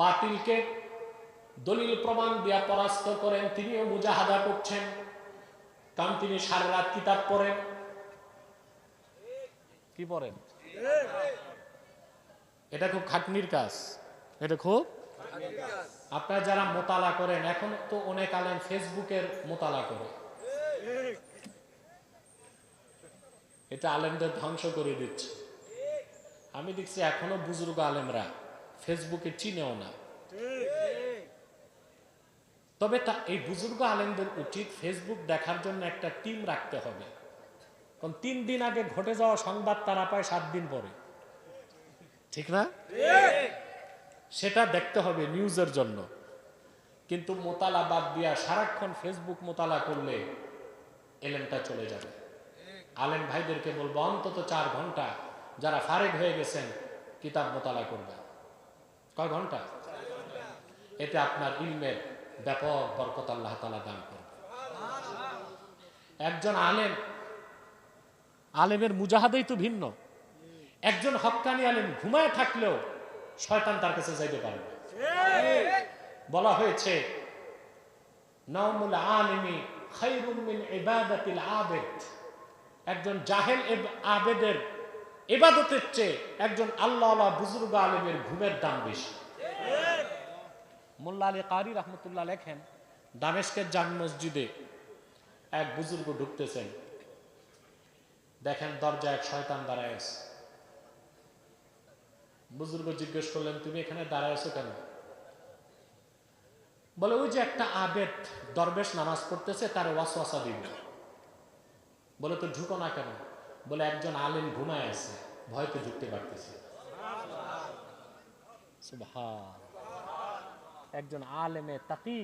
বাতিলকে দলিল প্রমাণ দিয়া পরাস্ত করেন, তিনিও মুজাহাদা করছেন। কারণ তিনি সারা রাত কিতাব পড়েন। কি পড়েন? এটা খুব খাটনির কাজ। এটা খুব আপনারা যারা মোতালা করেন, এখন তো অনেক আলেন ফেসবুকের মোতালা করে। এটা আলেমদের ধ্বংস করে দিচ্ছে। আমি দেখছি এখনও বুজুর্গ আলেমরা ফেসবুকে চিনেও না। তবে তা এই বুজুর্গ আলেমদের উচিত ফেসবুক দেখার জন্য একটা টিম রাখতে হবে। কারণ তিন দিন আগে ঘটে যাওয়া সংবাদ তারা পায় সাত দিন পরে। ঠিক না? সেটা দেখতে হবে নিউজের জন্য। কিন্তু মোতালা বাদ দিয়া সারাক্ষণ ফেসবুক মোতালা করলে এলেমটা চলে যাবে। আলেম ভাইদেরকে বলব অন্তত চার ঘণ্টা যারা ফারেক হয়ে গেছেন কিতাব মোতালা করবেন। কয় ঘণ্টা? এতে আপনার ইলমের ব্যাপক বরকত আল্লাহ তালা দান করবে। একজন আলেম, আলেমের মুজাহাদেই তো ভিন্ন। একজন হক্কানি আলেম ঘুমায় থাকলেও শয়তান তার কাছে যাইতে পারে বলা হয়েছে একজন জাহেল আবেদের ইবাদতের চেয়ে একজন আল্লাহ বুজুর্গ আলেমের ঘুমের দাম বেশি। মোল্লা আলী কারি রহমতুল্লাহ লেখেন দামেশকের জান মসজিদে এক বুজুর্গ ঢুকতেছেন। দেখেন দরজা এক শয়তান দাঁড়ায় বুজুর্গ জিজ্ঞেস করলেন, তুমি এখানে দাঁড়ায়ছো কেন? বলে, ওই যে একটা আবেদ দরবেশ নামাজ পড়তেছে, তার ওয়াসওয়াসা দিব। বলে, তো ঢুকো না কেন? বলে একজন আলেম ঘুমায় আছে ভয়তে ঢুকতে পারতেছে। একজন আলেমে তাকি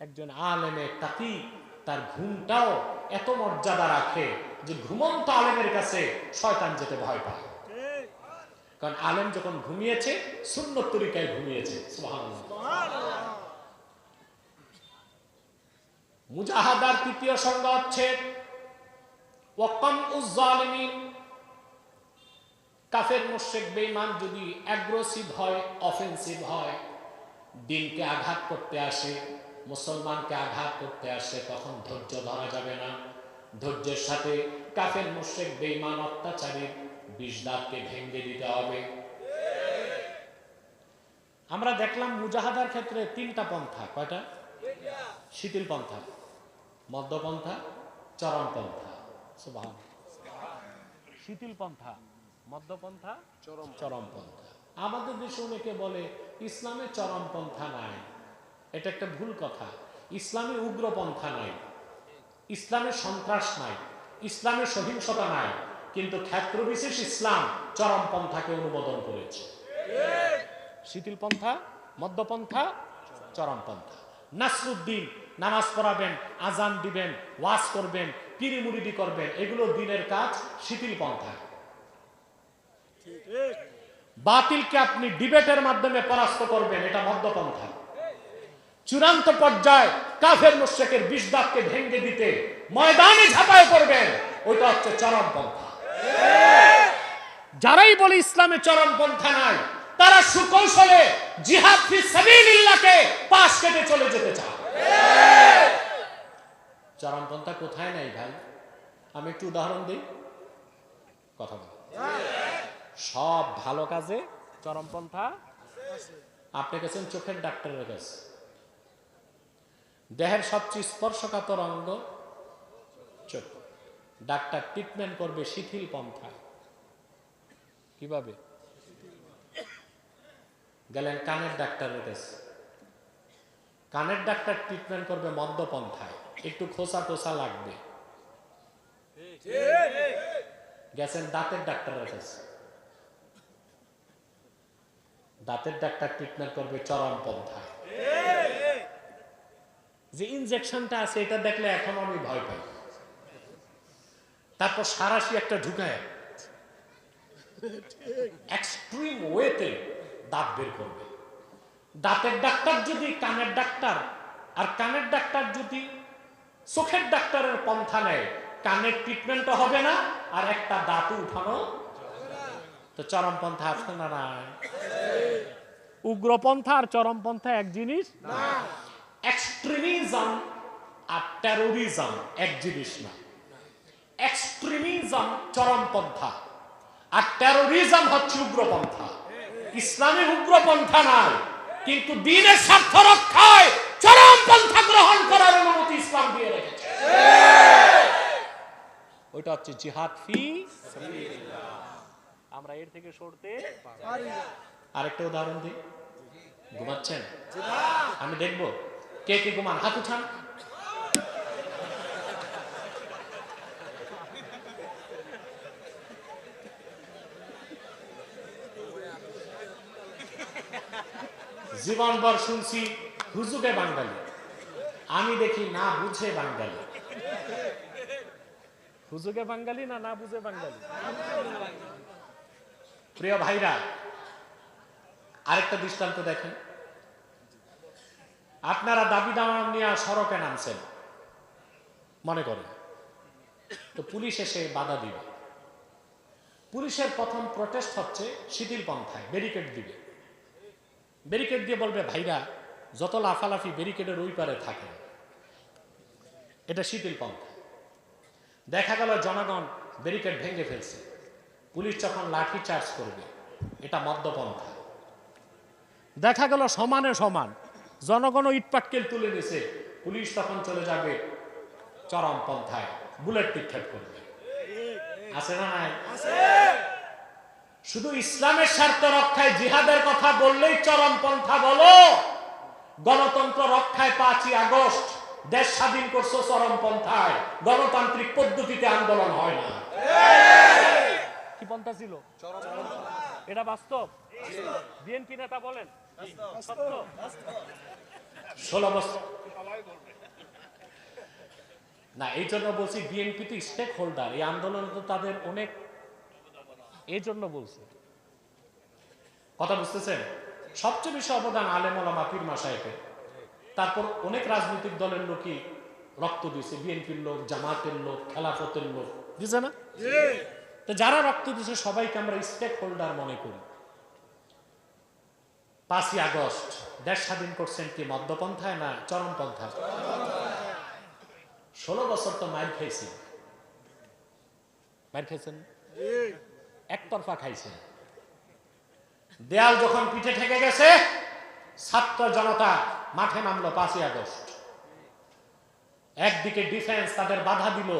একজন আলেমে তাকি তার ঘুমটাও এত মর্যাদা রাখে যে ঘুমন্ত আলেমের কাছে শয়তান যেতে ভয় পায়। কারণ আলেম যখন ঘুমিয়েছে শূন্য তরিকায় ঘুমিয়েছে মুজাহাদার তৃতীয় সংজ্ঞা হচ্ছে ওয়াকাম উজ্জালিমিন কাফের মুশরিক বেঈমান যদি অ্যাগ্রেসিভ হয় অফেন্সিভ হয় দিনকে আঘাত করতে আসে মুসলমানকে আঘাত করতে আসে তখন ধৈর্য ধরা যাবে না। ধৈর্যের সাথে কাফের মুশরিক বেঈমান অত্যাচারী বিষদাঁতকে ভেঙে দিতে হবে। আমরা দেখলাম মুজাহাদার ক্ষেত্রে তিনটা পন্থা কয়টা? শিথিল পন্থা মধ্যপন্থা চরমপন্থা শিথিল পন্থা মধ্যপন্থা চরম চরমপন্থা আমাদের দেশে অনেকে বলে ইসলামে চরমপন্থা নাই। এটা একটা ভুল কথা। ইসলামে উগ্রপন্থা নাই। ইসলামে সন্ত্রাস নাই। ইসলামে সহিংসতা নাই। কিন্তু ক্ষেত্র বিশেষ ইসলাম চরমপন্থাকে অনুমোদন করেছে। শিথিল পন্থা মধ্যপন্থা চরমপন্থা নাসরুদ্দিন নামাজ পড়াবেন আজান দিবেন ওয়াজ করবেন পিরি মুরিদি করবেন, এগুলো দিনের কাজ, শিথিল পন্থা। বাতিলকে আপনি ডিবেটের মাধ্যমে পরাস্ত করবেন, এটা মধ্যপন্থা। চূড়ান্ত পর্যায়ে কাফের মুশেকের বিষ দাগকে ভেঙে দিতে ময়দানে ঝাঁপায় করবেন ওইটা হচ্ছে চরম পন্থা। যারাই বলে ইসলামে চরম পন্থা নাই, তারা সুকৌশলে জিহাদ ফি সাবিলিল্লাহকে পাশ কেটে চলে যেতে চায়। চরম পন্থা কোথায় নাই ভাই? আমি একটু উদাহরণ দিই। কথা বল। সব ভালো কাজে চরম পন্থা আপনি গেছেন চোখের ডাক্তারের কাছে। দেহের সবচেয়ে স্পর্শকাতর অঙ্গ চোখ। ডাক্তার ট্রিটমেন্ট করবে শিথিল পন্থা কীভাবে? গেলেন কানের ডাক্তারের কাছে। কানের ডাক্তার ট্রিটমেন্ট করবে মদ্যপন্থায়। একটু খোসা টোসা লাগবে। গেছেন দাঁতের ডাক্তারের কাছে দাঁতের ডাক্তার ট্রিটমেন্ট করবে চরম পন্থা। যে ইনজেকশনটা আছে, এটা দেখলে এখন আমি ভয় পাই। তারপর সারাশি একটা ঢুকায়। ওয়েতে দাঁত বের করবে। দাঁতের ডাক্তার যদি, কানের ডাক্তার, আর কানের ডাক্তার যদি চোখের ডাক্তারের পন্থা নেয় কানের ট্রিটমেন্টও হবে না আর একটা দাঁতও উঠানো তো চরম পন্থা আছে না নাই? উগ্রপন্থা আর চরমপন্থা এক জিনিস? এক্সট্রিমিজম আর টেরোরিজম এক জিনিস না। এক্সট্রিমিজম চরমপন্থা আর টেরোরিজম হচ্ছে উগ্রপন্থা। ইসলামী উগ্রপন্থা নাই কিন্তু দিনের স্বার্থ রক্ষায় চরমপন্থা গ্রহণ করার অনুমতি ইসলাম দিয়ে রেখেছে। ওইটা হচ্ছে জিহাদ ফি আমরা এর থেকে সরতে পারি আরেকটা উদাহরণ দিই। ঘুমাচ্ছেন? আমি দেখব। কে কে ঘুমান? হাত উঠান। জীবনভর শুনছি হুজুকে বাঙালি। আমি দেখি না বুঝে বাঙালি। হুজুকে বাঙালি না না বুঝে বাঙালি? প্রিয় ভাইরা আরেকটা দৃষ্টান্ত দেখেন। আপনারা দাবি দাওয়া নিয়ে সড়কে নামছেন। মনে করেন। তো পুলিশ এসে বাধা দিবে। পুলিশের প্রথম প্রটেস্ট হচ্ছে শিথিল পন্থায় ব্যারিকেড দিবে। ব্যারিকেড দিয়ে বলবে ভাইরা যত লাফালাফি ব্যারিকেডের ওই পারে থাকে এটা শিথিল পন্থা। দেখা গেল জনগণ ব্যারিকেড ভেঙে ফেলছে। পুলিশ যখন লাঠি চার্জ করবে এটা মদ্যপন্থা দেখা গেল সমানে সমান জনগণ ইটপাটকেল তুলে নিছে। পুলিশ তখন চলে যাবে চরম পন্থায় বুলেট নিক্ষেপ করবে। আছে না নাই? শুধু ইসলামের স্বার্থ রক্ষায় জিহাদের কথা বললেই চরম পন্থা বলো। গণতন্ত্র রক্ষায় পাঁচই আগস্ট দেশ স্বাধীন করছ চরম পন্থায় গণতান্ত্রিক পদ্ধতিতে আন্দোলন হয় না। কি পন্থা ছিল? এটা বাস্তব? বিএনপি নেতা বলেন। ষোলো বছর। না, এই জন্য বলছি বিএনপি তো স্টেক হোল্ডার এই আন্দোলনে তো তাদের অনেক এই জন্য বলছি। কথা বুঝতেছেন? সবচেয়ে বেশি অবদান আলেম ওলামা পীর মাসায়েকের তারপর অনেক রাজনৈতিক দলের লোকই রক্ত দিয়েছে। বিএনপির লোক জামাতের লোক খেলাফতের লোক। বুঝে না? তো যারা রক্ত দিয়েছে সবাইকে আমরা স্টেক হোল্ডার মনে করি। পাঁচই আগস্ট দেশ স্বাধীন করছেন কি? মদ্যপন্থায় না চরমপন্থায়? ষোলো বছর তো মাইর খাইছি মাইর খাইছেন? একতরফা খাইছেন। দেয়াল যখন পিঠে ঠেকে গেছে, ছাত্র জনতা মাঠে নামলো পাঁচই আগস্ট। একদিকে ডিফেন্স তাদের বাধা দিল,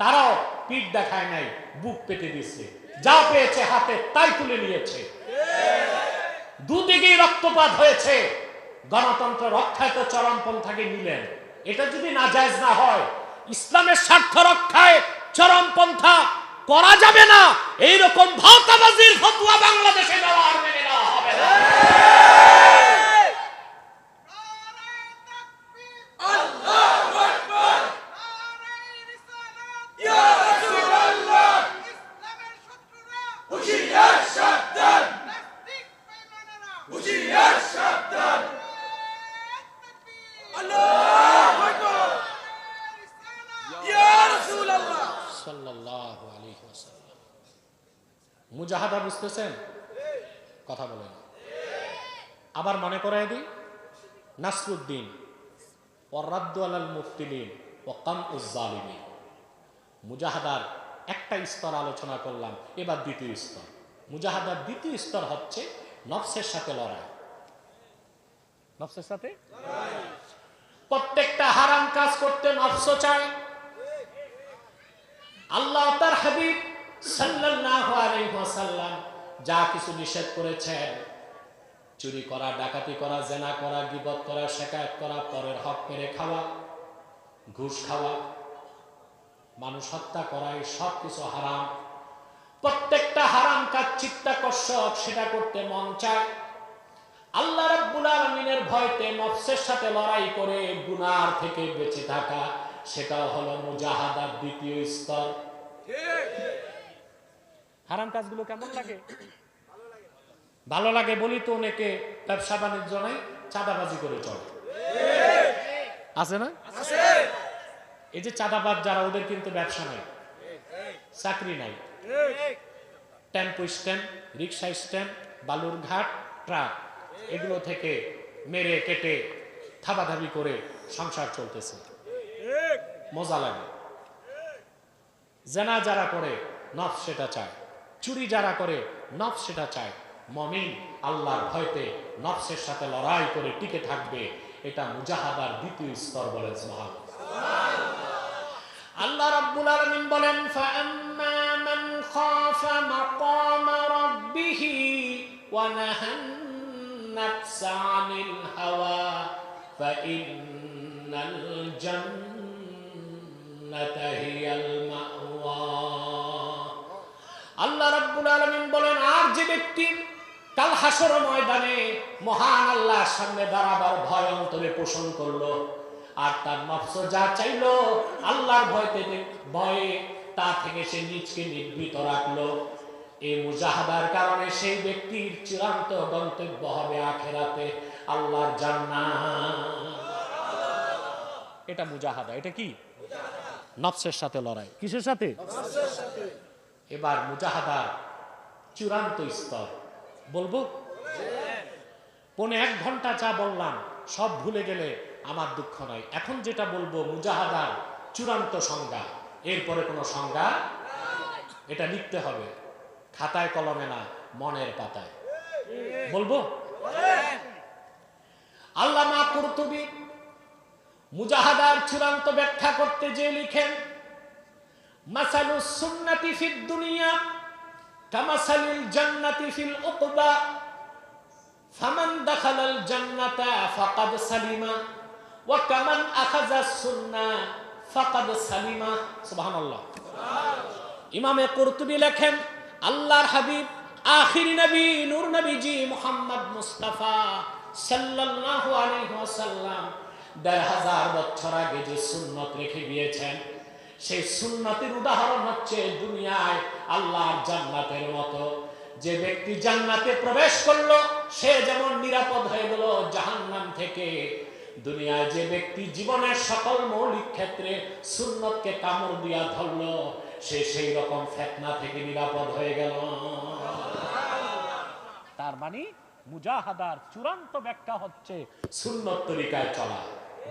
তারাও পিঠ দেখায় নাই, বুক পেতে দিচ্ছে যা পেয়েছে হাতে তাই তুলে নিয়েছে। দুদিকেই রক্তপাত হয়েছে, গণতন্ত্র রক্ষায় তো চরমপন্থাকে নিলেন। এটা যদি নাজায়জ না হয়, ইসলামের স্বার্থ রক্ষায় চরমপন্থা করা যাবে না। এইরকম ভাওতাবাজির ফতোয়া বাংলাদেশে দেওয়া আর মেনে নেওয়া হবে না সাল্লাল্লাহু আলাইহি ওয়াসাল্লাম মুজাহাদা বুঝতেছেন কথা বলেন আবার মনে করাই দিই নাসরুদ্দিন মুজাহাদার একটা স্তর আলোচনা করলাম, এবার দ্বিতীয় স্তর। মুজাহাদার দ্বিতীয় স্তর হচ্ছে নফসের সাথে লড়াই। নফসের সাথে? প্রত্যেকটা হারাম কাজ করতে নফস চায়। আল্লাহ তার হাবিব সাল্লাল্লাহু আলাইহি ওয়াসাল্লাম যা কিছু নিষেধ করেছেন চুরি করা ডাকাতি করা জেনা করা গিবত করা শেকায়ত করা পরের হক মেরে খাওয়া ঘুষ খাওয়া মানুষ হত্যা করা এই সব কিছু হারাম। প্রত্যেকটা হারাম কাজ চিত্তাকর্ষক সেটা করতে মন চায়। আল্লাহ রাব্বুল আলামিনের ভয়তে নফসের সাথে লড়াই করে গুনার থেকে বেঁচে থাকা সেটাও হলো মুজাহাদার দ্বিতীয় স্তর। হারাম কাজগুলো কেমন লাগে? ভালো লাগে বলি তো অনেকে ব্যবসা বাণিজ্য নাই, চাঁদাবাজি করে চলে। আছে না? এই যে চাঁদাবাজ যারা, ওদের কিন্তু ব্যবসা নাই, চাকরি নাই। Tempo stand, rickshaw stand Balurghat truck, এগুলো থেকে মেরে, কেটে থাবাথাবি করে সংসার চলতেছে। মজা লাগে। জেনা যারা করে, নফ সেটা চায়। চুরি যারা করে, নফ সেটা চায়। মমিন আল্লাহর ভয়তে নফসের সাথে লড়াই করে টিকে থাকবে, এটা মুজাহাদার দ্বিতীয় স্তর বলে মহান আল্লাহ রাব্বুল আলামিন বলেন, ফাআম্মা মান খাফা মাকাম রাব্বিহি ওয়া নাহান নাফসা আনিল হাওয়া ফাইন্নাল জান্নাতা হিয়াল মাওয়া। আল্লাহ রাব্বুল আলামিন বলেন, আর যে ব্যক্তি কাল হাসর ময়দানে মহান আল্লাহর সামনে দাঁড়াবার ভয় অন্তরে পোষণ করল। আর তার নফস যা চাইলো আল্লাহর ভয়তে ভয়ে তা থেকে সে নিজকে নিবৃত রাখল। এই মুজাহাদার কারণে সেই ব্যক্তির চূড়ান্ত গন্তব্য হবে আখেরাতে আল্লাহর জান্নাত। এটা মুজাহাদা এটা কি? নফসের সাথে লড়াই। কিসের সাথে। এবার মুজাহাদার চূড়ান্ত স্তর। বলব? পনে এক ঘণ্টা যা বললাম, সব ভুলে গেলে আমার দুঃখ নয়। এখন যেটা বলব মুজাহাদার চূড়ান্ত সংজ্ঞা। এরপরে কোনো সংজ্ঞা? এটা লিখতে হবে। খাতায় কলমে না, মনের পাতায়। বলব? আল্লামা কুরতুবি মুজাহাদার চূড়ান্ত ব্যাখ্যা করতে যে লিখেন মাসালু সুন্নাতি ফিদ দুনিয়া কামাসালিল জান্নাতি ফিল উকবা ফামান দাখালাল জান্নাতা ফাকাদ সালিমা। ওয়া কামান আখাযা সুন্নাহ ফাকাদ সালিমা। সুবহানাল্লাহ। ইমামে কুরতুবি লেখেন, আল্লাহর হাবিব, আখির নবী, নূর নবীজি মুহাম্মদ মুস্তাফা সাল্লাল্লাহু আলাইহি ওয়াসাল্লাম। দেড় হাজার বছর আগে যে সুন্নত রেখে গিয়েছেন সেই সুন্নতের উদাহরণ হচ্ছে দুনিয়ায় আল্লাহর জান্নাতের মতো। যে ব্যক্তি জান্নাতে প্রবেশ করল, সে যেমন নিরাপদ হয়ে গেল জাহান্নাম থেকে। দুনিয়ায় যে ব্যক্তি জীবনের সকল মৌলিক ক্ষেত্রে সুন্নতকে কামড় দিয়া ধরলো, সে সেই রকম ফেতনা থেকে নিরাপদ হয়ে গেল। তার মানে মুজাহাদার চূড়ান্ত ব্যাখ্যা হচ্ছে সুন্নত তরিকায় চলা।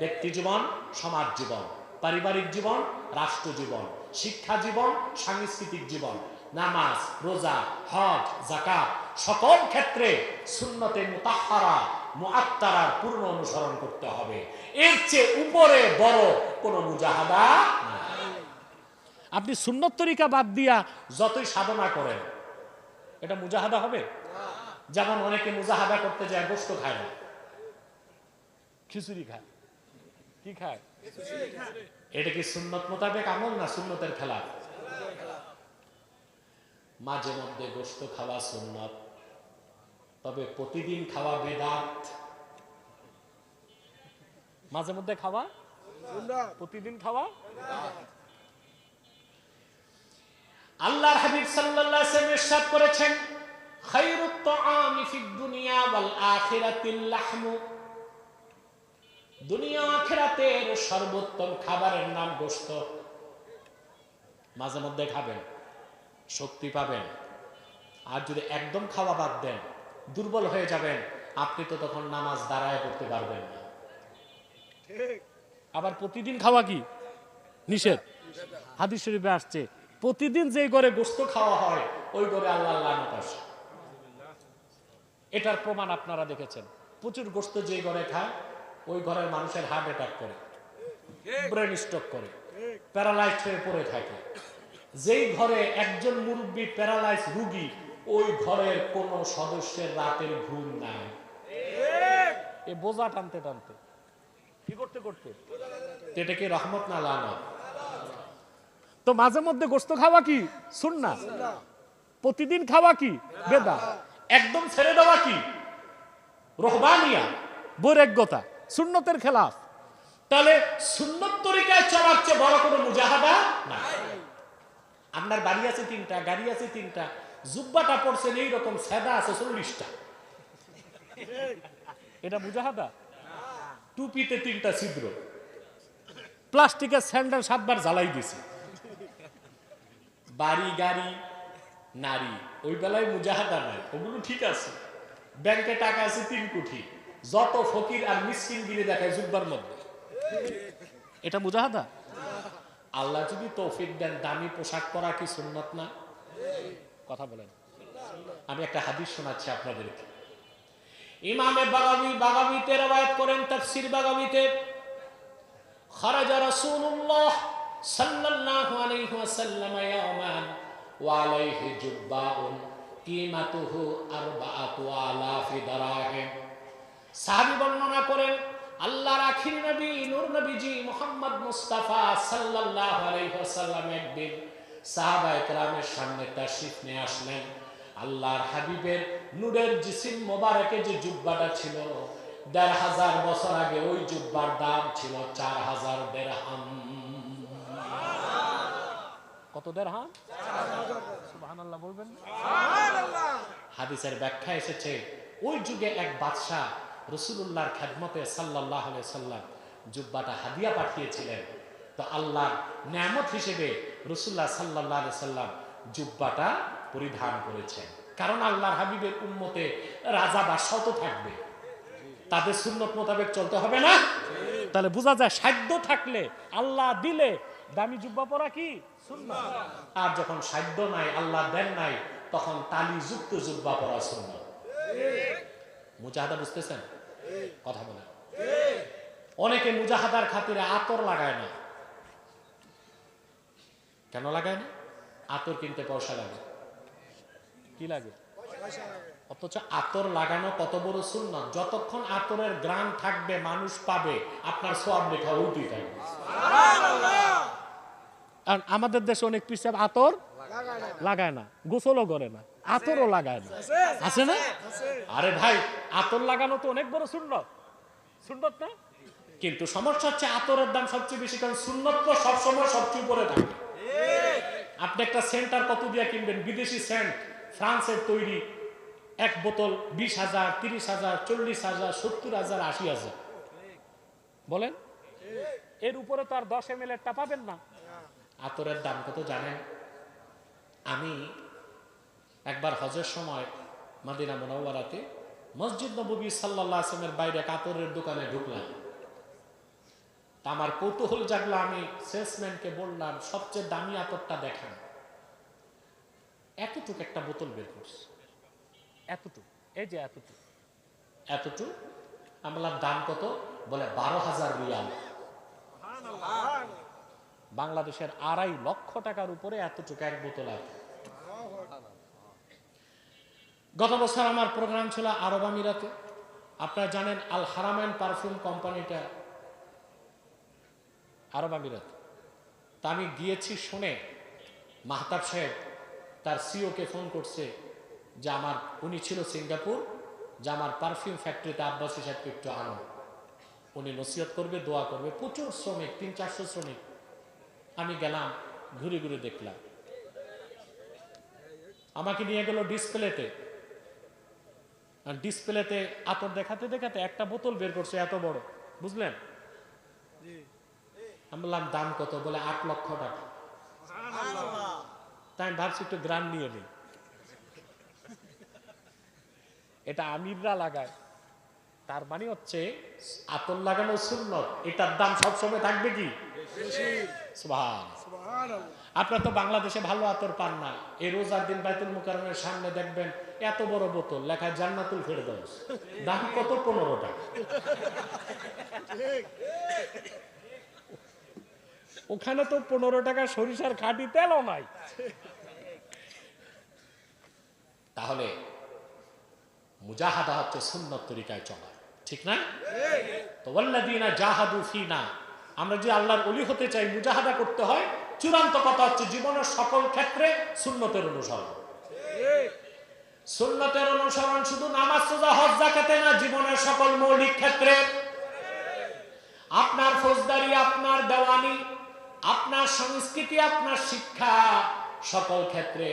ব্যক্তি জীবন, সমাজ জীবন, পারিবারিক জীবন রাষ্ট্র জীবন শিক্ষা জীবন সাংস্কৃতিক জীবন, নামাজ, রোজা, হজ জাকাত সকল ক্ষেত্রে সুন্নতে মুতাহারা, মুআত্তারার পূর্ণ অনুসরণ করতে হবে। এর চেয়ে উপরে বড় কোন মুজাহাদা আপনি সুন্নত তরিকা বাদ দিয়া যতই সাধনা করেন, এটা মুজাহাদা হবে? যেমন অনেকে মুজাহাদা করতে যায়, গোস্ত খায় না। খিচুড়ি খায়। কি খায়? এটা কি সুন্নত মোতাবেক আমল না সুন্নতের খেলা? মাঝে মধ্যে গোস্ত খাওয়া সুন্নত তবে প্রতিদিন খাওয়া বেদাত। মাঝে মধ্যে খাওয়া? প্রতিদিন খাওয়া? আল্লাহর হাবিব সাল্লাল্লাহু আলাইহি ইরশাদ করেছেন খায়রুত তাআমি ফিদ দুনিয়া ওয়াল আখিরাতিল লাহমু। দুনিয়া আখেরাতের সর্বোত্তম খাবারের নাম গোস্ত মাঝে মধ্যে খাবেন, শক্তি পাবেন। আর যদি একদম খাওয়া বাদ দেন, দুর্বল হয়ে যাবেন, আপনি তো তখন নামাজ দাঁড়ায় করতে পারবেন না। আবার প্রতিদিন খাওয়া কি? নিষেধ। হাদিস শরীফে আসছে, প্রতিদিন যে ঘরে গোস্ত খাওয়া হয়, ওই ঘরে আল্লাহ লানত এটার প্রমাণ আপনারা দেখেছেন। প্রচুর গোস্ত যে ঘরে খায় ওই ঘরের মানুষের হার্ট অ্যাটাক করে ব্রেন স্ট্রোক করে প্যারালাইজড হয়ে পড়ে থাকে। যেই ঘরে একজন মুরব্বী প্যারালাইজ রুগী ওই ঘরের কোন সদস্যের রাতের ঘুম নাই। এ বোঝা টানতে টানতে। কি করতে করতে? এটা কি রহমত না লানত? তো মাঝে মধ্যে গোস্ত খাওয়া কি? শুন না প্রতিদিন খাওয়া কি? বেদা। একদম ছেড়ে দেওয়া কি? রহবানিয়া বৈরাগ্যতা। সুন্নতের খেলাফ। তাহলে সুন্নত তরিকায় চলার চেয়ে বড় কোনো মুজাহাদা আপনার বাড়ি আছে তিনটা, গাড়ি আছে তিনটা, জুব্বাটা পড়ছেন এইরকম সেদা আছে চল্লিশটা। এটা মুজাহাদা? টুপিতে তিনটা ছিদ্র। প্লাস্টিকের স্যান্ডেল সাতবার জ্বালাই দিছে বাড়ি, গাড়ি, নারী, ওই বেলায় মুজাহাদা নাই। ওগুলো ঠিক আছে। ব্যাংকে টাকা আছে তিন কোটি। যত ফকির আর মিসকিন গিরে দেখায় জুব্বার মধ্যে। এটা মুজাহাদা? আল্লাহ যদি তৌফিক দেন, দামি পোশাক পরা কি সুন্নত না? কথা বলেন। আমি একটা হাদিস শোনাচ্ছি আপনাদেরকে। ইমামে বাগাবি, বাগাবিতে রবায়ত করেন, তাফসির বাগাবিতে। খরাজা রাসূলুল্লাহ সাল্লাল্লাহু আলাইহি ওয়াসাল্লাম ইয়ামান ওয়া আলাইহি জুব্বাউন, কিমাতুহু আরবাআতু আলাফি দারাহিম। সাহাবী বর্ণনা করেন আল্লাহর আখির নবী নূর নবীজি মোহাম্মদ মুস্তাফা সাল্লাল্লাহু আলাইহি ওয়াসাল্লাম একদিন সাহাবায়ে কেরামের সামনে তাশরিফ নিয়ে আসলেন। আল্লাহর হাবিবের নূরের জিসিম মোবারকে যে জুব্বাটা ছিল দেড় হাজার বছর আগে ওই জুব্বার দাম ছিল চার হাজার দেড়হাম। কত দেড় হাম বলবেন হাদিসের ব্যাখ্যা এসেছে ওই যুগে এক বাদশাহ রসুল্লাহর খেদমতে সাল্লাহ সাল্লাম জুব্বাটা হাদিয়া পাঠিয়েছিলেন। তো আল্লাহর নিয়ামত হিসেবে রসুল্লাহ সাল্লাহ সাল্লাম জুব্বাটা পরিধান করেছেন। কারণ আল্লাহর হাবিবের উম্মতে রাজা বাদশাহ তো থাকবে। তাদের সুন্নত মোতাবেক চলতে হবে না? তাহলে বোঝা যায় সাধ্য থাকলে আল্লাহ দিলে দামি জুব্বা পরা কি? আর যখন সাধ্য নাই, আল্লাহ দেন নাই, তখন তালি যুক্ত জুব্বা পরা সুন্নত। মুজাহাদা বুঝতেছেন? কথা বলেন। অনেকে মুজাহাদার খাতিরে আতর লাগায় না। কেন লাগায় না? আতর কিনতে পয়সা লাগে। কি লাগে? অথচ আতর লাগানো কত বড় সুন্নত। যতক্ষণ আতরের গ্রাম থাকবে, মানুষ পাবে, আপনার সব লেখা উল্টি থাকবে। আমাদের দেশে অনেক পিসাব আতর লাগায় না। গোসলও করে না। আতরও লাগায় না। আছে না? আরে ভাই আতর লাগানো তো অনেক বড় সুন্নত। সুন্নত না? কিন্তু সমস্যা হচ্ছে আতরের দাম সবচেয়ে বেশি কারণ সুন্নত তো সবসময় সবচেয়ে উপরে থাকে। আপনি একটা সেন্টার কত দিয়ে কিনবেন? বিদেশি সেন্ট ফ্রান্সের তৈরি এক বোতল বিশ হাজার তিরিশ হাজার চল্লিশ হাজার সত্তর হাজার আশি হাজার। বলেন? এর উপরে তো আর দশ এম এল এরটা পাবেন না। আতরের দাম কত জানেন? আমি একবার হজের সময় মাদিনা মোনাওয়ারাতে মসজিদ নবী সাল্লাহ আসলামের বাইরে কাপড়ের দোকানে ঢুকলাম। তা আমার কৌতূহল জাগলো আমি সেলসম্যানকে বললাম সবচেয়ে দামি আতরটা দেখান। এতটুক একটা বোতল বের করছে। এতটুক? এই যে এতটুক। এতটুক? আমি বললাম দাম কত? বলে বারো হাজার রিয়াল। বাংলাদেশের আড়াই লক্ষ টাকার উপরে এতটুকু এক বোতল আছে। গত বছর আমার প্রোগ্রাম ছিল আরব আমিরাতে। আপনারা জানেন আল হারামাইন পারফিউম কোম্পানিটা আরব আমিরাত। তা আমি গিয়েছি শুনে মাহতাব সাহেব তার সিওকে ফোন করছে যে আমার, উনি ছিল সিঙ্গাপুর, যে আমার পারফিউম ফ্যাক্টরিতে আব্বাসী সাহেবকে একটু আনো উনি নসিহত করবে, দোয়া করবে। প্রচুর শ্রমিক, তিন চারশো শ্রমিক। আমি গেলাম, ঘুরে ঘুরে দেখলাম। আমাকে নিয়ে গেল ডিসপ্লেতে। ডিসপ্লেতে আতর দেখাতে দেখাতে একটা বোতল বের করছে এত বড়। বুঝলেন? আমি বললাম দাম কত? বলে আট লক্ষ টাকা। তাই আমি ভাবছি একটু গ্রাম নিয়ে নিই এটা আমিররা লাগায়। তার মানে হচ্ছে আতর লাগানো সুন্নত এটার দাম সবসময় থাকবে কি? সুবহান। আপনার তো বাংলাদেশে ভালো আতর পান না এই রোজার দিন বাইতুল মুকারমের সামনে দেখবেন এত বড় বোতল লেখায় জান্নাতুল ফেরদৌস দাম কত? পনেরো টাকা। ওখানে তো পনেরো টাকা সরিষার খাঁটি তেলও নাই। তাহলে মুজাহাদা হচ্ছে সুন্নত তরিকায় চলা। ঠিক না? তো ওয়াল্লাযীনা জাহাদু ফিনা। আমরা যে আল্লাহর অলি হতে চাই মুজাহাদা করতে হয় চূড়ান্ত কথা হচ্ছে জীবনের সকল ক্ষেত্রে সুন্নতের অনুসরণ। সুন্নতের অনুসরণ শুধু নামাজ, সোজা, হজ জাকাতে না, জীবনের সকল মৌলিক ক্ষেত্রে। আপনার ফৌজদারি, আপনার দেওয়ানি, আপনার সংস্কৃতি, আপনার শিক্ষা সকল ক্ষেত্রে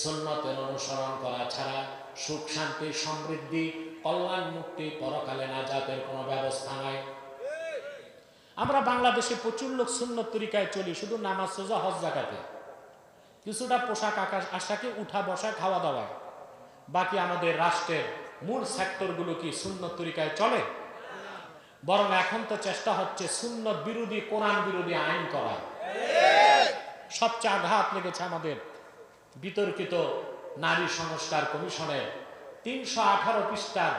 সুন্নতের অনুসরণ করা ছাড়া সুখ, শান্তি, সমৃদ্ধি, কল্যাণ, মুক্তি, পরকালে না নাজাতের কোনো ব্যবস্থা নাই। আমরা বাংলাদেশে প্রচুর লোক সুন্নত তরিকায় চলি, শুধু নামাজ, সোজা, হজ জাকাতে কিছুটা পোশাক আকাশ, আশাকে উঠা, বসা, খাওয়া দাওয়া। বাকি আমাদের রাষ্ট্রের মূল সেক্টরগুলো কি সুন্নত তরিকায় চলে? বরং এখন তো চেষ্টা হচ্ছে সুন্নত বিরোধী, কোরআন বিরোধী আইন করা সবচেয়ে আঘাত লেগেছে আমাদের বিতর্কিত নারী সংস্কার কমিশনের তিনশো আঠারো পৃষ্ঠার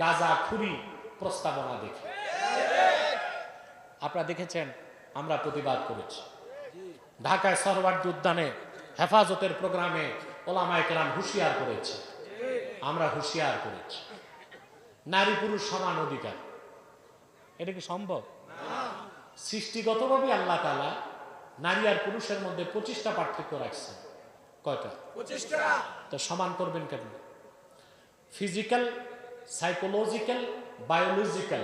গাজা খুরি প্রস্তাবনা দেখে। আপনারা দেখেছেন আমরা প্রতিবাদ করেছি। ঢাকায় সরওয়ার্দী উদ্যানে হেফাজতের প্রোগ্রামে ওলামায় কেরাম হুঁশিয়ার করেছে। আমরা হুঁশিয়ার করেছি। নারী পুরুষ সমান অধিকার। এটা কি সম্ভব? সৃষ্টিগতভাবে আল্লাহ তালা নারী আর পুরুষের মধ্যে পঁচিশটা পার্থক্য রাখছেন। কয়টা? পঁচিশটা। তো সমান করবেন কেন ফিজিক্যাল সাইকোলজিক্যাল বায়োলজিক্যাল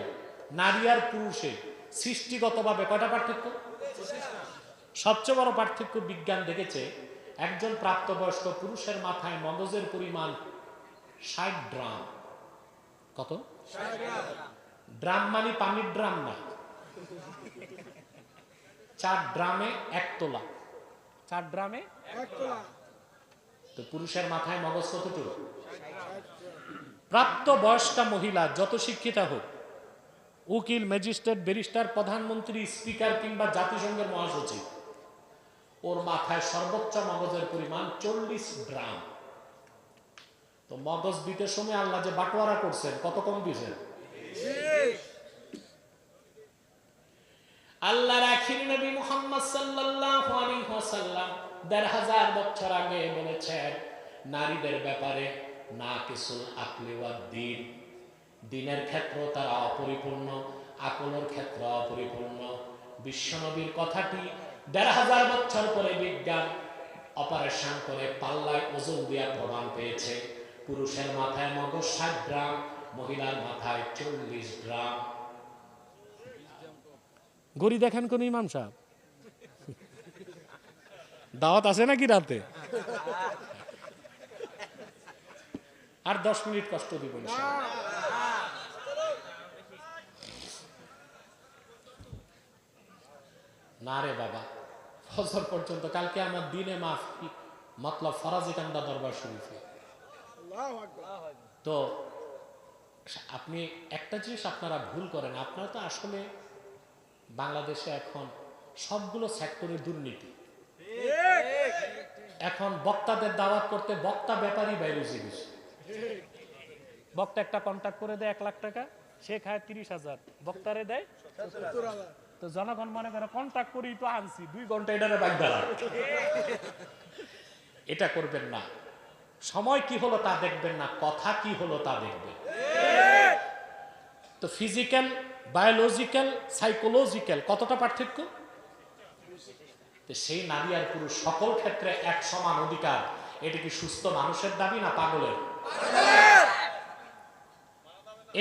নারী আর পুরুষে সৃষ্টিগতভাবে কয়টা পার্থক্য? সবচেয়ে বড় পার্থক্য বিজ্ঞান দেখেছে একজন প্রাপ্তবয়স্ক পুরুষের মাথায় মগজের পরিমাণ ষাট ড্রাম কত? ড্রাম মানে পানির ড্রাম না। চার ড্রামে এক তোলা। চার ড্রামে তো পুরুষের মাথায় মগজ কতটুকু? প্রাপ্ত বয়স্কা মহিলা যত শিক্ষিতা হোক উকিল, ম্যাজিস্ট্রেট, ব্যারিস্টার, প্রধানমন্ত্রী, স্পিকার কিংবা জাতিসংঘের মহাসচিব। ওর মাথায় সর্বোচ্চ মগজের পরিমাণ চল্লিশ গ্রাম। তো মগজ দিতে সময় আল্লাহ যে বাটোয়ারা করছেন, কত কম দিয়েছেন? আল্লাহ নবী মুহাম্মদ সাল্লাল্লাহু আলাইহি ওয়াসাল্লাম দেড় হাজার বছর আগে বলেছেন, নারীদের ব্যাপারে না কিছু আকলি ওয়া দিন। দিনের ক্ষেত্র তারা অপরিপূর্ণ আকলের ক্ষেত্র অপরিপূর্ণ। বিশ্বনবীর কথাটি দেড় হাজার বছর পরে বিজ্ঞান অপারেশন করে পাল্লায় ওজন দিয়া প্রমাণ পেয়েছে। পুরুষের মাথায় মগজ ষাট গ্রাম, মহিলার মাথায় চল্লিশ গ্রাম। গড়ি দেখেন কোন ইমাম সাহেব? দাওয়াত আছে নাকি রাতে? আর দশ মিনিট কষ্ট দিব না রে বাবা ফজর পর্যন্ত কালকে আমার দিনে মাফ মতলব ফরাজি কান্দা দরবার শরীফে। তো আপনি একটা জিনিস আপনারা ভুল করেন আপনারা তো আসলে বাংলাদেশে এখন সবগুলো সেক্টরে দুর্নীতি। এখন বক্তাদের দাওয়াত করতে বক্তা ব্যাপারই বাইরে জিনিস বক্তা একটা কন্ট্যাক্ট করে দেয় এক লাখ টাকা সে খায় তিরিশ হাজার বক্তারে দেয় তো জনগণ মনে করে কন্ট্যাক্ট করেই তো আনছি, দুই ঘণ্টা এটারে বাইক দাঁড়া এটা করবেন না। সময় কি হলো তা দেখবেন না, কথা কি হলো তা দেখবেন। তো ফিজিক্যাল বায়োলজিক্যাল সাইকোলজিক্যাল কতটা পার্থক্য? সেই নারী আর পুরুষ সকল ক্ষেত্রে এক সমান অধিকার। এটা কি সুস্থ মানুষের দাবি না পাগলের?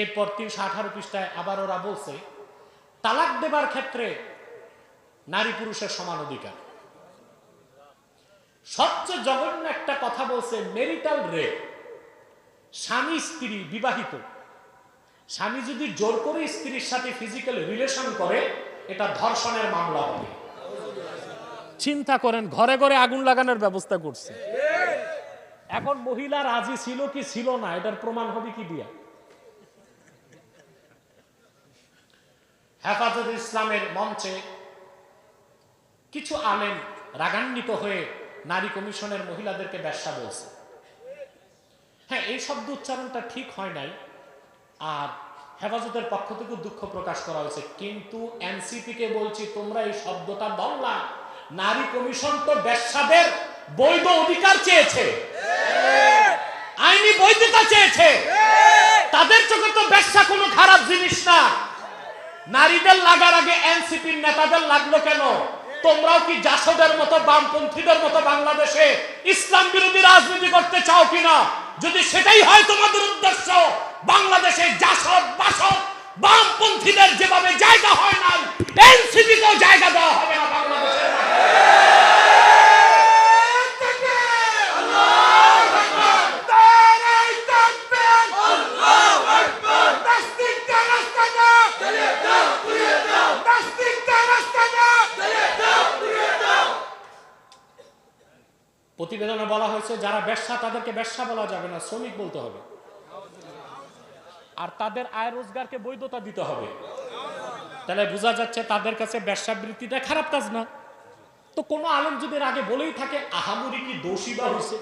এরপর তিনশো আঠারো পৃষ্ঠায় আবার ওরা বলছে তালাক দেবার ক্ষেত্রে নারী পুরুষের সমান অধিকার। সবচেয়ে জঘন্য একটা কথা বলছে মেরিটাল রে স্বামী, স্ত্রী বিবাহিত। স্বামী যদি জোর করে স্ত্রীর সাথে ফিজিক্যাল রিলেশন করে, এটা ধর্ষণের মামলা হবে। চিন্তা করেন, ঘরে ঘরে আগুন লাগানোর ব্যবস্থা করছে। এখন মহিলা রাজি ছিল কি ছিল না, এটার প্রমাণ হবে কি দিয়া? হেফাজত ইসলামের মঞ্চে কিছু আলেম রাগান্বিত হয়ে নারী কমিশনের মহিলাদেরকে ব্যবসা বলছে। হ্যাঁ এই শব্দ উচ্চারণটা ঠিক হয় নাই, আর হেফাজতের পক্ষ থেকে দুঃখ প্রকাশ করা হয়েছে। কিন্তু এনসিপি কে বলছি, তোমরা এই শব্দটা বললা নারী কমিশন তো ব্যবসাদের বৈধ অধিকার চেয়েছে। আইনি বৈধতা চেয়েছে। তাদের চোখে তো ব্যবসা কোনো খারাপ জিনিস না। নারীদের লাগার আগে এনসিপির নেতাদের লাগল কেন? তোমরাও কি জাসদের মতো, বামপন্থীদের মতো বাংলাদেশে ইসলাম বিরোধী রাজনীতি করতে চাও কিনা? যদি সেটাই হয় তোমাদের উদ্দেশ্য, বাংলাদেশে জাসদ, বাসদ, বামপন্থীদের যেভাবে জায়গা হয় না এনসিপিকেও জায়গা দেওয়া হবে। প্রতিবেদনে বলা হয়েছে, যারা ব্যবসা, তাদেরকে ব্যবসা বলা যাবে না, শ্রমিক বলতে হবে। আর তাদের আয় রোজগারকে বৈধতা দিতে হবে। তাহলে বোঝা যাচ্ছে তাদের কাছে ব্যবসাবৃত্তিটা খারাপ কাজ না। তো কোনো আলম যদি আগে বলেই থাকে আহামরি কি দোষী বা হয়েছে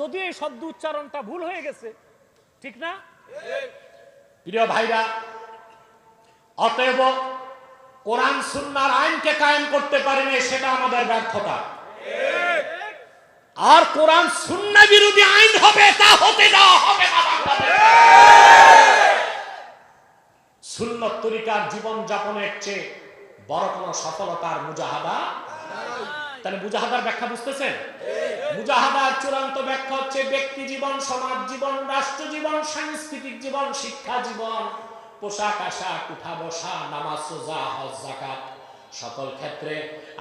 যদি এই শব্দ উচ্চারণটা ভুল হয়ে গেছে, ঠিক না? প্রিয় ভাইরা, অতএব কোরআন, সুন্নার আইনকে কায়েম করতে পারেনি, সেটা আমাদের ব্যর্থতা। আর কোরআন সুন্না বিরোধী আইন হবে, তা হতে দেওয়া হবে না তরিকার জীবন যাপনের চেয়ে বড় কোন সফলতার মুজাহাদা তাহলে মুজাহাদার ব্যাখ্যা বুঝতেছেন? মুজাহাদার চূড়ান্ত ব্যাখ্যা হচ্ছে ব্যক্তি জীবন, সমাজ জীবন, রাষ্ট্র জীবন, সাংস্কৃতিক জীবন, শিক্ষা জীবন, পোশাক আশাক, উঠা বসা, নামাজ সোজা হজ জাকাত সকল ক্ষেত্রে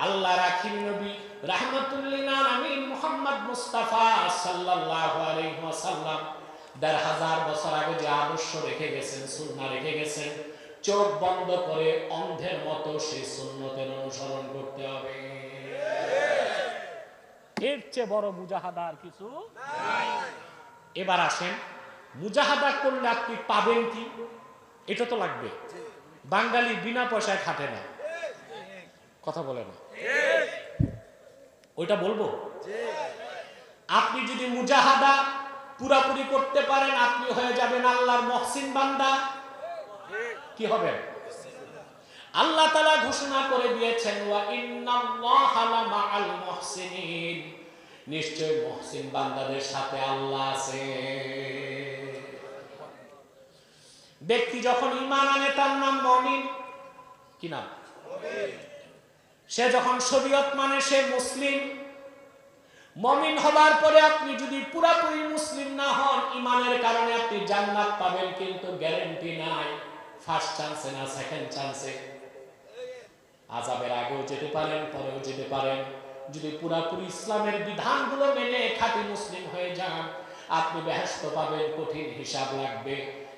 আল্লাহ রাখিন নবী রাহমাতুল্লিল আলামিন মুহাম্মদ মুস্তাফা সাল্লাল্লাহু আলাইহি ওয়াসাল্লাম দেড় হাজার বছর আগে যে আদর্শ রেখে গেছেন, সুন্নাহ রেখে গেছেন, চোখ বন্ধ করে অন্ধের মতো সেই সুন্নতের অনুসরণ করতে হবে। এর চেয়ে বড় মুজাহাদা আর কিছু এবার আসেন, মুজাহাদা করলে আপনি পাবেন কি? এটা তো লাগবে। বাঙালি বিনা পয়সায় খাটে না। কথা বলে না। ওইটা বলব? আপনি যদি মুজাহাদা পুরাপুরি করতে পারেন আপনি হয়ে যাবেন আল্লাহর মহসিন বান্দা। কি হবে? আল্লাহ তালা ঘোষণা করে দিয়েছেন ওয়া মুহসিনিন। নিশ্চয় মহসিন বান্দাদের সাথে আল্লাহ আছে। ব্যক্তি যখন ইমান আনে তার নাম মুমিন। কি নাম? সে যখন শরীয়ত মানে সে মুসলিম, মমিন হবার পরে আপনি যদি পুরাপুরি মুসলিম না হন ইমানের কারণে আপনি জান্নাত পাবেন কিন্তু গ্যারেন্টি নাই। ফার্স্ট চান্সে না সেকেন্ড চান্সে আজাবের আগেও যেতে পারেন, পরেও যেতে পারেন। যদি পুরাপুরি ইসলামের বিধানগুলো মেনে খাঁটি মুসলিম হয়ে যান, আপনি ব্যস্ত পাবেন, কঠিন হিসাব লাগবে।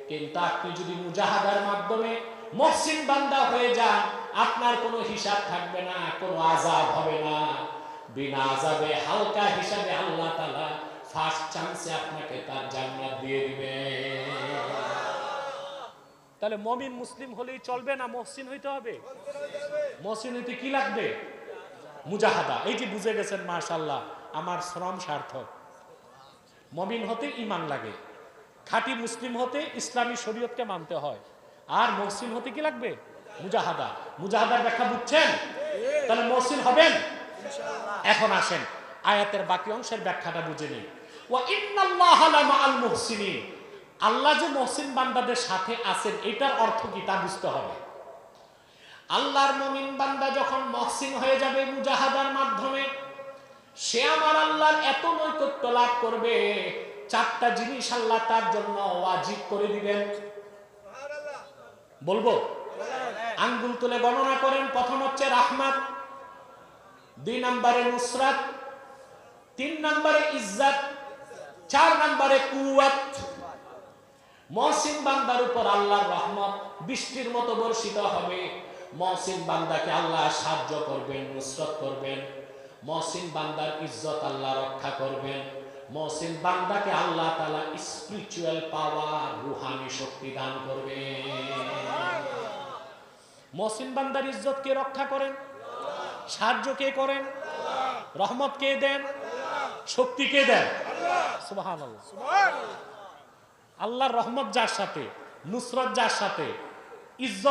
কিন্তু আপনি যদি মুজাহাদার মাধ্যমে মহসিন বান্দা হয়ে যান আপনার কোনো হিসাব থাকবে না, কোনো আজাব হবে না। বিনা আজাবে হালকা হিসাবে আল্লাহ তালা ফার্স্ট চান্সে আপনাকে তার জান্নাত দিয়ে দিবে। তাহলে মমিন মুসলিম হলেই চলবে না? মহসিন হইতে হবে? মহসিন হইতে কি লাগবে? মুজাহাদা। এই যে বুঝে গেছেন মাশাল্লাহ আমার শ্রম সার্থক। মমিন হতে ইমান লাগে। খাঁটি মুসলিম হতে ইসলামী শরীয়তকে মানতে হয়। আর মহসিন হতে কি লাগবে? মুজাহাদা। মুজাহাদার ব্যাখ্যা বুঝছেন? তাহলে মহসিন হবেন? এখন আসেন। আয়াতের বাকি অংশের ব্যাখ্যাটা বুঝে নিন। আল্লাহ যে মহসিন বান্দাদের সাথে আছেন এটার অর্থ কি তা বুঝতে হবে। আল্লাহর মমিন বান্দা যখন মহসিন হয়ে যাবে মুজাহাদার মাধ্যমে সে আমার আল্লাহর এত নৈকট্য লাভ করবে চারটা জিনিস আল্লাহ তার জন্য ওয়াজিব করে দিবেন। বলব? আঙ্গুল তুলে গণনা করেন। প্রথম হচ্ছে রাহমাত, দুই নম্বরে নুসরাত, তিন নম্বরে ইজ্জাত, চার নম্বরে কুয়াত মহসিন বান্দার উপর আল্লাহর রহমত বৃষ্টির মতো বর্ষিত হবে। মহসিন বান্দাকে আল্লাহ সাহায্য করবেন, নুসরত করবেন। মহসিন বান্দার ইজ্জত আল্লাহ রক্ষা করবেন। মহসিন বান্দাকে আল্লাহ তালা স্পিরিচুয়াল পাওয়ার রুহানি শক্তি দান করবেন। মহসিন বান্দার ইজ্জত কে রক্ষা করেন সাহায্য কে করেন রহমত কে দেন শক্তি কে দেন আল্লাহ আল্লাহর রহমত যার সাথে নুসরত যার সাথে ইজ্জত